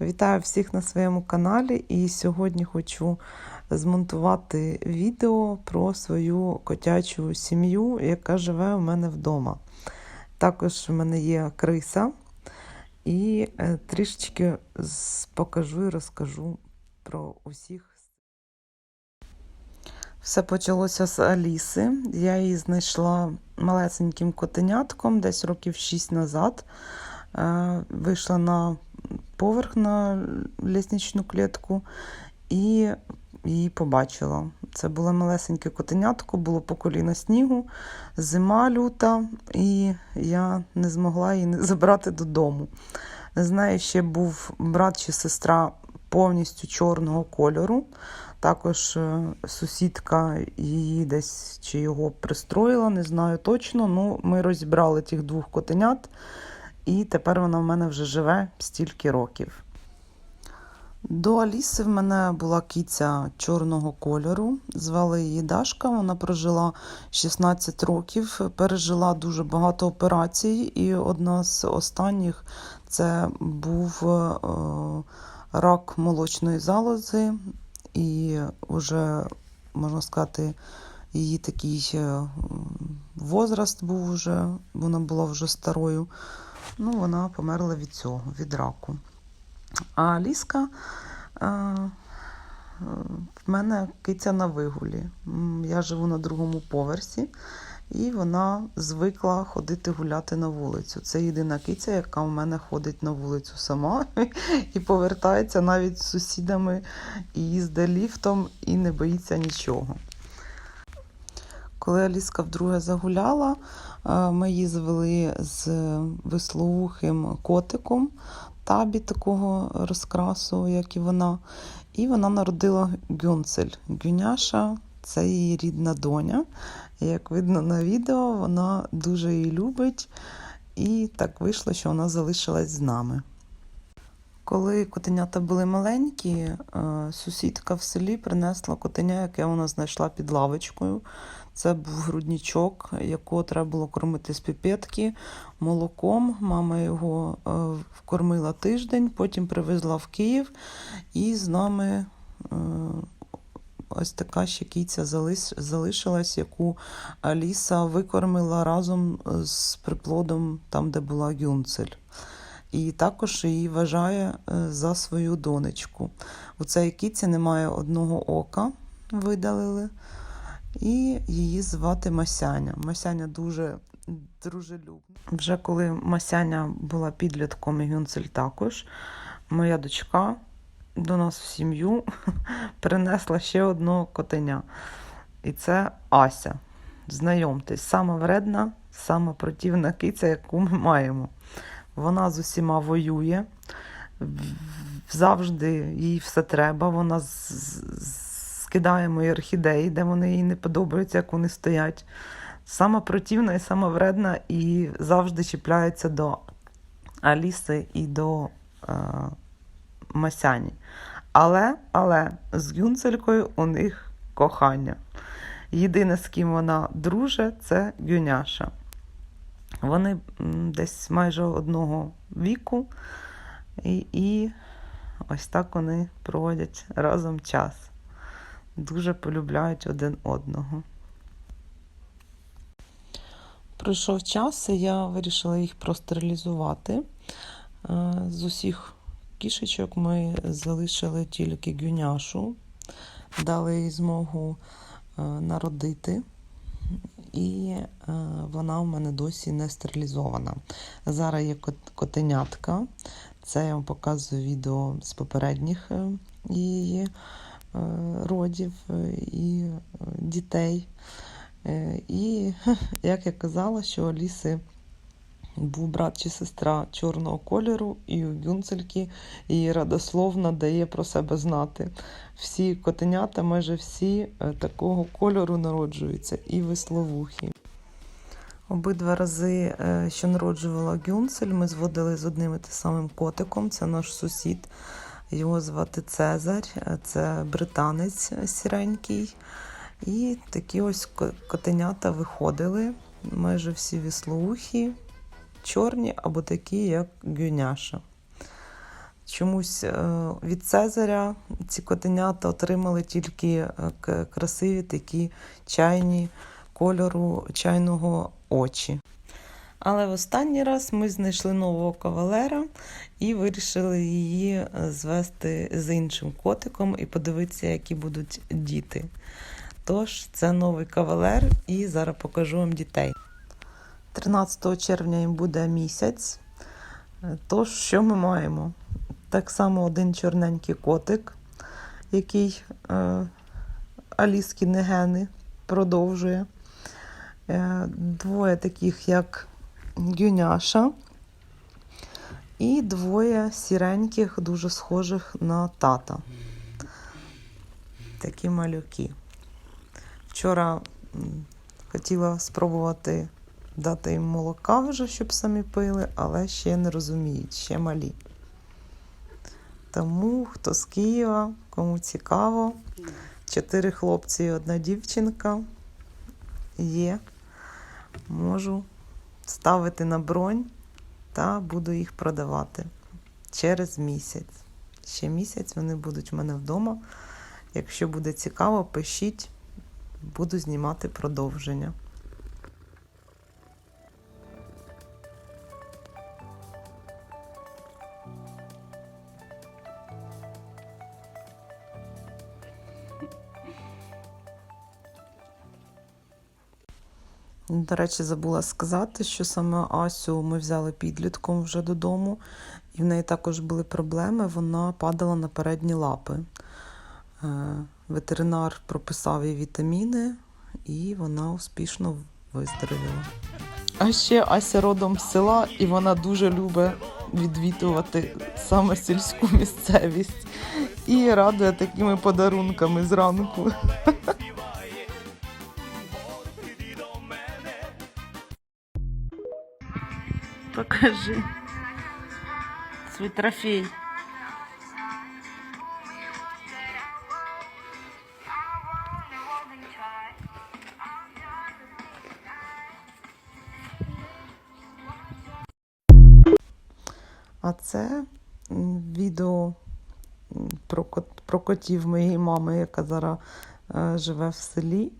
Вітаю всіх на своєму каналі. І сьогодні хочу змонтувати відео про свою котячу сім'ю, яка живе у мене вдома. Також в мене є криса, і е, трішечки покажу і розкажу про усіх. Все почалося з Аліси. Я її знайшла малесеньким котенятком десь років 6 назад. Вийшла на поверх на лісничну клітку і її побачила. Це було малесеньке котенятко, було по коліна снігу, зима люта, і я не змогла її забрати додому. З нею ще був брат чи сестра повністю чорного кольору. Також е, сусідка її десь чи його пристроїла, не знаю точно. Ну, ми розібрали тих двох котенят, і тепер вона в мене вже живе стільки років. До Аліси в мене була кіця чорного кольору. Звали її Дашка. Вона прожила 16 років, пережила дуже багато операцій, і одна з останніх це був е, рак молочної залози, і вже, можна сказати, її такий е, возраст був вже, вона була вже старою. Ну, вона померла від цього, від раку. А Ліска е, е, в мене киця на вигулі. Я живу на другому поверсі, і вона звикла ходити гуляти на вулицю. Це єдина киця, яка в мене ходить на вулицю сама і повертається навіть з сусідами, і їздить ліфтом, і не боїться нічого. Коли Аліска вдруге загуляла, е, ми її звели з вислоухим котиком табі такого розкрасу, як і вона. І вона народила Гюнцель. Гюняша це її рідна доня. Як видно на відео, вона дуже її любить. І так вийшло, що вона залишилась з нами. Коли котенята були маленькі, е, сусідка в селі принесла котеня, яке вона знайшла під лавочкою. Це був груднічок, якого треба було кормити з піпетки молоком. Мама його е, вкормила тиждень, потім привезла в Київ, і з нами е, ось така ще кійця залишилась, яку Аліса викормила разом з приплодом там, де була Гюнцель. І також її вважає е, за свою донечку. У цій кіці немає одного ока, видалили. І її звати Масяня. Масяня дуже дружелюбна. Вже коли Масяня була підлітком і Гюнцель також, моя дочка до нас в сім'ю принесла ще одного котеня. І це Ася. Знайомтесь, сама вредна, сама противна киця, яку ми маємо. Вона з усіма воює, завжди їй все треба. Вона з- з- скидає мої орхідеї, де вони їй не подобаються, як вони стоять. Сама противна і сама вредна, і завжди чіпляється до Аліси і до е, Масяні. Але, але з Гюнцелькою у них кохання. Єдине, з ким вона друже, це Гюняша. Вони десь майже одного віку, і, і ось так вони проводять разом час. Дуже полюбляють один одного. Пройшов час, і я вирішила їх простерилізувати. Е, З усіх кішечок ми залишили тільки гюняшу, дали їй змогу е, народити і е, вона в мене досі не стерилізована. Зараз є котенятка. Це я вам показую відео з попередніх її родів е, і е, дітей. Е, І як я казала, що Аліси був брат чи сестра чорного кольору, і у Гюнцельки її радословно дає про себе знати. Всі котенята, майже всі е, такого кольору народжуються, і весловухі. Обидва рази, е, що народжувала Гюнцель, ми зводили з одним і тим самим котиком. Це наш сусід. Його звати Цезарь, е, це британець сіренький. І такі ось котенята виходили, майже всі віслоухі, чорні або такі, як Гюняша. чомусь е, від Цезаря ці котенята отримали тільки е, красиві такі чайні кольору чайного очі. Але в останній раз ми знайшли нового кавалера і вирішили її е, звести з іншим котиком і подивитися, які будуть діти. Тож, це новий кавалер, і зараз покажу вам дітей. 13 червня їм буде місяць. Е, Тож, що ми маємо? Так само один чорненький котик, який е, Аліскіни гени продовжує. Е, двоє таких, як Гюняша, і двоє сіреньких, дуже схожих на тата. Такі малюки. Вчора хотіла спробувати дати їм молока вже, щоб самі пили, але ще не розуміють, ще малі. Тому хто з Києва, кому цікаво, чотири хлопці і одна дівчинка є. Можу ставити на бронь та буду їх продавати через місяць. Ще місяць вони будуть в мене вдома. Якщо буде цікаво, пишіть, буду знімати продовження. До речі, забула сказати, що саме Асю ми взяли підлітком вже додому, і в неї також були проблеми. Вона падала на передні лапи. Е, Ветеринар прописав їй вітаміни, і вона успішно виздоровіла. А ще Ася родом з села, і вона дуже любить відвідувати саме сільську місцевість і радує такими подарунками зранку. Покажи свій трофей. А це відео про, кот, про котів моєї мами, яка зараз е, живе в селі.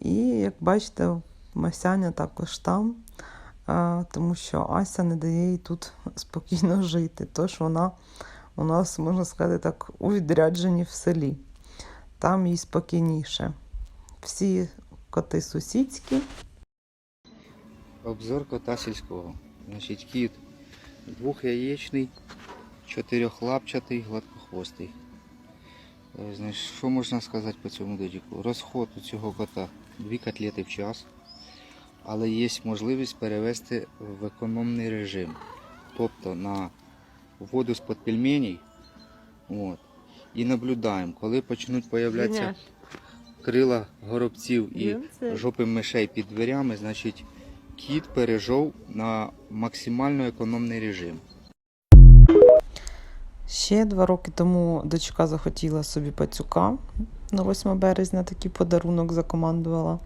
І як бачите, Масяня також там, тому що Ася не дає їй тут спокійно жити. Тож вона у нас, можна сказати, так, у відрядженні в селі. Там їй спокійніше. Всі коти сусідські. Обзор кота сільського. Значить, кіт двохяєчний, чотирьохлапчатий, гладкохвостий. Е, Значить, що можна сказати по цьому додіку? Розход у цього кота 2 котлети в час, але є можливість перевести в економний режим. Тобто на воду з-под пельменей. От, і наблюдаємо, коли почнуть появлятися крила горобців і жопи мишей під дверями, значить кіт перейшов на максимально економний режим. Ще два роки тому дочка захотіла собі пацюка на 8 березня, такий подарунок закомандувала.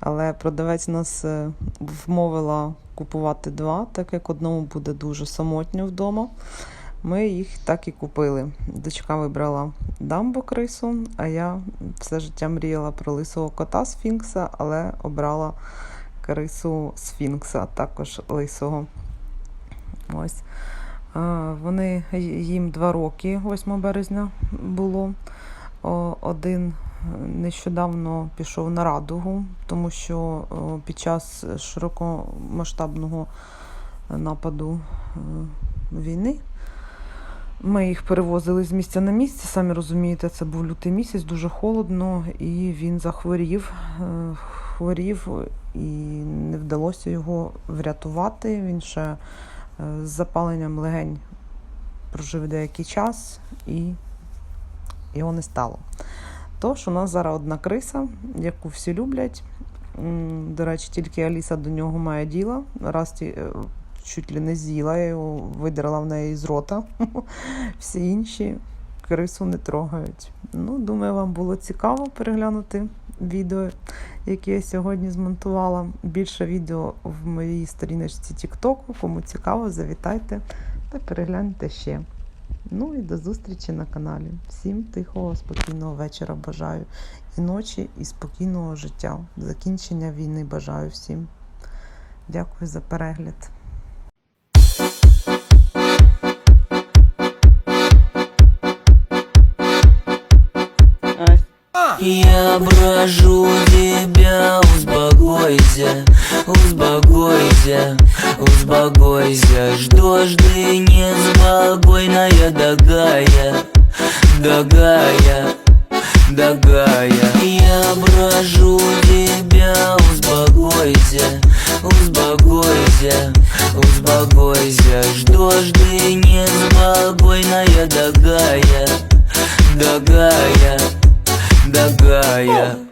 Але продавець нас е, вмовила купувати два, так як одному буде дуже самотньо вдома. Ми їх так і купили. Дочка вибрала дамбо крису, а я все життя мріяла про лисого кота сфінкса, але обрала крису сфінкса, також лисого. Ось. Вони їм два роки, 8 березня було. Один нещодавно пішов на радугу, тому що під час широкомасштабного нападу е, війни ми їх перевозили з місця на місце. Самі розумієте, це був лютий місяць, дуже холодно, і він захворів, е, хворів, і не вдалося його врятувати. Він ще е, з запаленням легень прожив деякий час і його не стало. Тож у нас зараз одна криса, яку всі люблять. До речі, тільки Аліса до нього має діло. Раз ті- е, чуть ли не з'їла, його видерла в неї з рота. Всі інші крису не трогають. Ну, думаю, вам було цікаво переглянути відео, яке я сьогодні змонтувала. Більше відео в моїй сторіночці TikTok. Кому цікаво, завітайте та перегляньте ще. Ну і до зустрічі на каналі. Всім тихого, спокійного вечора бажаю. І ночі, і спокійного життя. Закінчення війни бажаю всім. Дякую за перегляд. Я прошу тебя, успокойся, успокойся, успокойся. Ждешь ты не неспокойная, дорогая, дорогая, дорогая? Я прошу тебя, успокойся, успокойся, успокойся. Ждешь ты неспокойная, дорогая, дорогая, дорогая?